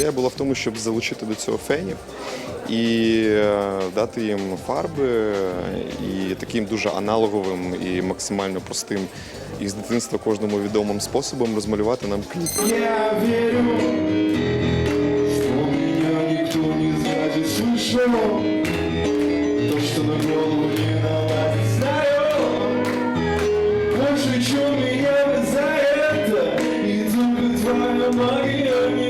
ідея була в тому, щоб залучити до цього фенів і е, дати їм фарби е, і таким дуже аналоговим і максимально простим і з дитинства кожному відомим способом розмалювати нам кліп. Я верю, что меня никто не сзади слышал. То, что на голову не наладить, знаю. Больше, чем магия меня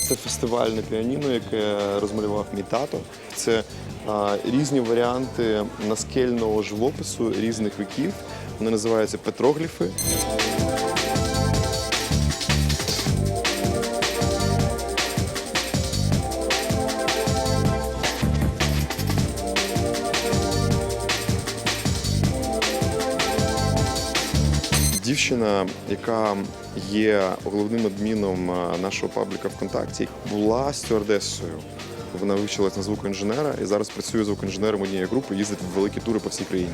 Це фестивальне піаніно, яке розмалював мій тато. Це різні варіанти наскельного живопису різних віків. Вони називаються петрогліфи. Дівчина, яка є головним адміном нашого пабліка ВКонтакті, була стюардесою. Вона вивчилась на звукоінженера і зараз працює звукоінженером однієї групи, їздить в великі тури по всій країні.